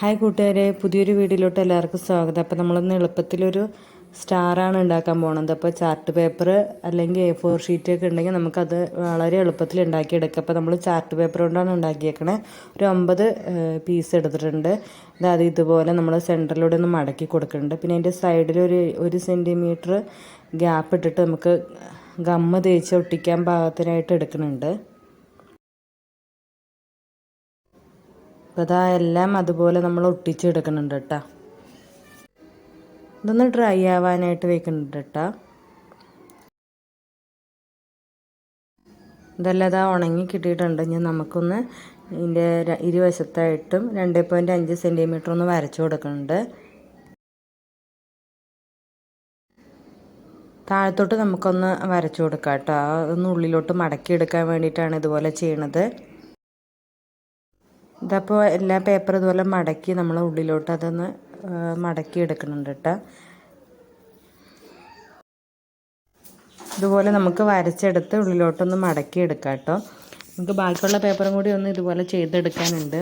Hi കൂട്ടുകാരെ പുതിയൊരു വീഡിയോയിലോട്ട് എല്ലാവർക്കും സ്വാഗതം. അപ്പോൾ നമ്മളൊന്ന് എളുപ്പത്തിലൊരു സ്റ്റാറാണ് ഉണ്ടാക്കാൻ പോകുന്നത് അപ്പോൾ ചാർട്ട് പേപ്പർ അല്ലെങ്കിൽ എ ഫോർ ഷീറ്റ് ഒക്കെ ഉണ്ടെങ്കിൽ നമുക്കത് വളരെ എളുപ്പത്തിൽ ഉണ്ടാക്കിയെടുക്കാം. അപ്പോൾ നമ്മൾ ചാർട്ട് പേപ്പർ കൊണ്ടാണ് ഉണ്ടാക്കിയേക്കണേ. ഒരു ഒമ്പത് പീസ് എടുത്തിട്ടുണ്ട്. അതായത് ഇതുപോലെ നമ്മൾ സെന്ററിലൂടെ ഒന്ന് മടക്കി കൊടുക്കുന്നുണ്ട്. പിന്നെ അതിന്റെ സൈഡിൽ ഒരു ഒരു സെന്റിമീറ്റർ ഗ്യാപ്പ് ഇട്ടിട്ട് നമുക്ക് ഗമ്മ തേച്ച് ഒട്ടിക്കാൻ പാകത്തിനായിട്ട് എടുക്കുന്നുണ്ട്. അപ്പോൾ എല്ലാം അതുപോലെ നമ്മൾ ഒട്ടിച്ചെടുക്കുന്നുണ്ട് കേട്ടോ. ഇതൊന്ന് ഡ്രൈ ആവാനായിട്ട് വെക്കുന്നുണ്ട് കേട്ടോ. ഇതെല്ലാം ഇതാ ഉണങ്ങി കിട്ടിയിട്ടുണ്ട്. ഇനി നമുക്കൊന്ന് ഇതിന്റെ ഇരുവശത്തായിട്ടും രണ്ട് പോയിന്റ് അഞ്ച് സെന്റിമീറ്റർ ഒന്ന് വരച്ചു കൊടുക്കുന്നുണ്ട്. താഴത്തോട്ട് നമുക്കൊന്ന് വരച്ചു കൊടുക്കാം കേട്ടോ. ഒന്ന് ഉള്ളിലോട്ട് മടക്കി എടുക്കാൻ വേണ്ടിയിട്ടാണ് ഇതുപോലെ ചെയ്യണത്. ഇതപ്പോൾ എല്ലാ പേപ്പർ ഇതുപോലെ മടക്കി നമ്മൾ ഉള്ളിലോട്ട് അതൊന്ന് മടക്കി എടുക്കുന്നുണ്ട് കേട്ടോ ഇതുപോലെ നമുക്ക് വരച്ചെടുത്ത് ഉള്ളിലോട്ടൊന്ന് മടക്കി എടുക്കാം കേട്ടോ നമുക്ക് ബാക്കിയുള്ള പേപ്പറും കൂടി ഒന്ന് ഇതുപോലെ ചെയ്തെടുക്കാനുണ്ട്.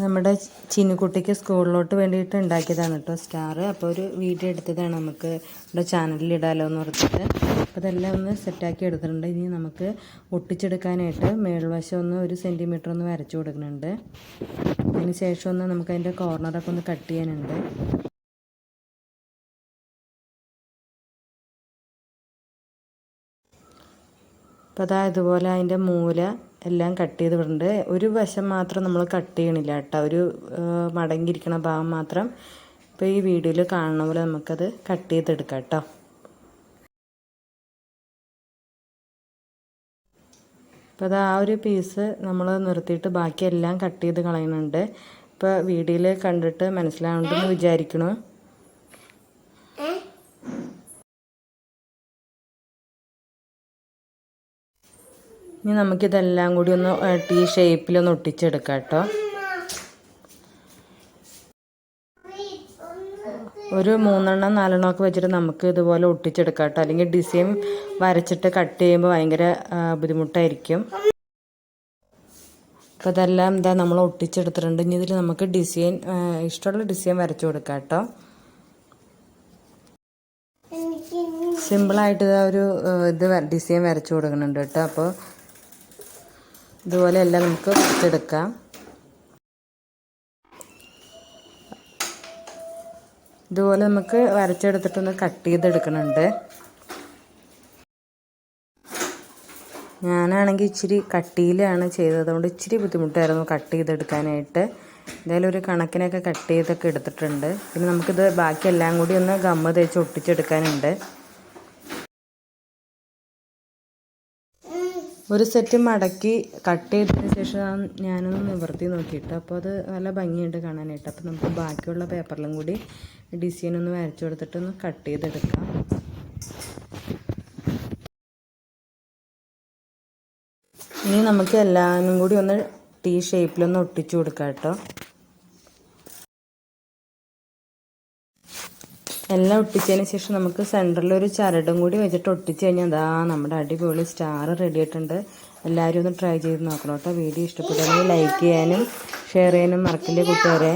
നമ്മുടെ ചിന്നുകുട്ടിക്ക് സ്കൂളിലോട്ട് വേണ്ടിയിട്ട് ഉണ്ടാക്കിയതാണ് കേട്ടോ സ്റ്റാർ അപ്പോൾ ഒരു വീഡിയോ എടുത്തതാണ് നമുക്ക് നമ്മുടെ ചാനലിൽ ഇടാലോ എന്ന് പറഞ്ഞിട്ട്. അപ്പോൾ ഇതെല്ലാം ഒന്ന് സെറ്റാക്കി എടുത്തിട്ടുണ്ട്. ഇനി നമുക്ക് ഒട്ടിച്ചെടുക്കാനായിട്ട് മേൾവശം ഒന്ന് ഒരു സെന്റിമീറ്റർ ഒന്ന് വരച്ചു കൊടുക്കുന്നുണ്ട്. അതിന് ശേഷം ഒന്ന് നമുക്ക് അതിന്റെ കോർണറൊക്കെ ഒന്ന് കട്ട് ചെയ്യാനുണ്ട്. അപ്പോൾ അതാ ഇതുപോലെ അതിന്റെ മൂല എല്ലാം കട്ട് ചെയ്ത് വിടേണ്ടത് ഒരു വശം മാത്രം നമ്മൾ കട്ട് ചെയ്യണില്ല കേട്ടോ. ഒരു മടങ്ങിയിരിക്കുന്ന ഭാഗം മാത്രം ഇപ്പോൾ ഈ വീഡിയോയിൽ കാണുന്ന പോലെ നമുക്കത് കട്ട് ചെയ്തെടുക്കാം കേട്ടോ. അപ്പോൾ അത് ആ ഒരു പീസ് നമ്മൾ നിർത്തിയിട്ട് ബാക്കിയെല്ലാം കട്ട് ചെയ്ത് കളയുന്നുണ്ട് ഇപ്പോൾ വീഡിയോയിൽ കണ്ടിട്ട് മനസ്സിലാവുന്നുണ്ടെന്ന് വിചാരിക്കണു. ഇനി നമുക്കിതെല്ലാം കൂടി ഒന്ന് ടീ ഷേപ്പിലൊന്ന് ഒട്ടിച്ചെടുക്കാം കേട്ടോ. ഒരു മൂന്നെണ്ണം നാലെണ്ണം ഒക്കെ വെച്ചിട്ട് നമുക്ക് ഇതുപോലെ ഒട്ടിച്ചെടുക്കാം കേട്ടോ. അല്ലെങ്കിൽ ഡിസൈൻ വരച്ചിട്ട് കട്ട് ചെയ്യുമ്പോൾ ഭയങ്കര ബുദ്ധിമുട്ടായിരിക്കും. അപ്പോൾ ഇതെല്ലാം എന്താ നമ്മൾ ഒട്ടിച്ചെടുത്തിട്ടുണ്ട്. ഇനി ഇതിൽ നമുക്ക് ഡിസൈൻ ഇഷ്ടമുള്ള ഡിസൈൻ വരച്ചു കൊടുക്കാം കേട്ടോ. സിമ്പിളായിട്ട് ഒരു ഇത് ഡിസൈൻ വരച്ചു കൊടുക്കുന്നുണ്ട് കേട്ടോ. അപ്പോൾ ഇതുപോലെ എല്ലാം നമുക്ക് വറുത്തെടുക്കാം ഇതുപോലെ നമുക്ക് വരച്ചെടുത്തിട്ടൊന്ന് കട്ട് ചെയ്തെടുക്കണുണ്ട്. ഞാനാണെങ്കിൽ ഇച്ചിരി കട്ടിയിലാണ് ചെയ്തത്. അതുകൊണ്ട് ഇച്ചിരി ബുദ്ധിമുട്ടായിരുന്നു കട്ട് ചെയ്തെടുക്കാനായിട്ട്. എന്തായാലും ഒരു കണക്കിനൊക്കെ കട്ട് ചെയ്തൊക്കെ എടുത്തിട്ടുണ്ട്. പിന്നെ നമുക്കിത് ബാക്കി എല്ലാം കൂടി ഒന്ന് ഗമ്മ തേച്ച് ഒട്ടിച്ചെടുക്കാനുണ്ട്. ഒരു സെറ്റ് മടക്കി കട്ട് ചെയ്തതിന് ശേഷം ഞാനൊന്ന് നിവർത്തി നോക്കിയിട്ട് അപ്പോൾ അത് നല്ല ഭംഗിയുണ്ട് കാണാനായിട്ട്. അപ്പോൾ നമുക്ക് ബാക്കിയുള്ള പേപ്പറിലും കൂടി ഡിസൈൻ ഒന്ന് വരച്ചു കൊടുത്തിട്ട് ഒന്ന് കട്ട് ചെയ്തെടുക്കാം. ഇനി നമുക്ക് എല്ലാവരും കൂടി ഒന്ന് ടീ ഷേപ്പിലൊന്ന് ഒട്ടിച്ചു കൊടുക്കാം കേട്ടോ. എല്ലാം ഒട്ടിച്ചതിന് ശേഷം നമുക്ക് സെന്ററിൽ ഒരു ചരടും കൂടി വെച്ചിട്ട് ഒട്ടിച്ച് കഴിഞ്ഞാൽ അതാ നമ്മുടെ അടിപൊളി സ്റ്റാർ റെഡി ആയിട്ടുണ്ട്. എല്ലാവരും ഒന്ന് ട്രൈ ചെയ്ത് നോക്കണം കേട്ടോ. വീഡിയോ ഇഷ്ടപ്പെടുകയാണെങ്കിൽ ലൈക്ക് ചെയ്യാനും ഷെയർ ചെയ്യാനും മറക്കില്ലേ കൂട്ടുകാരെ.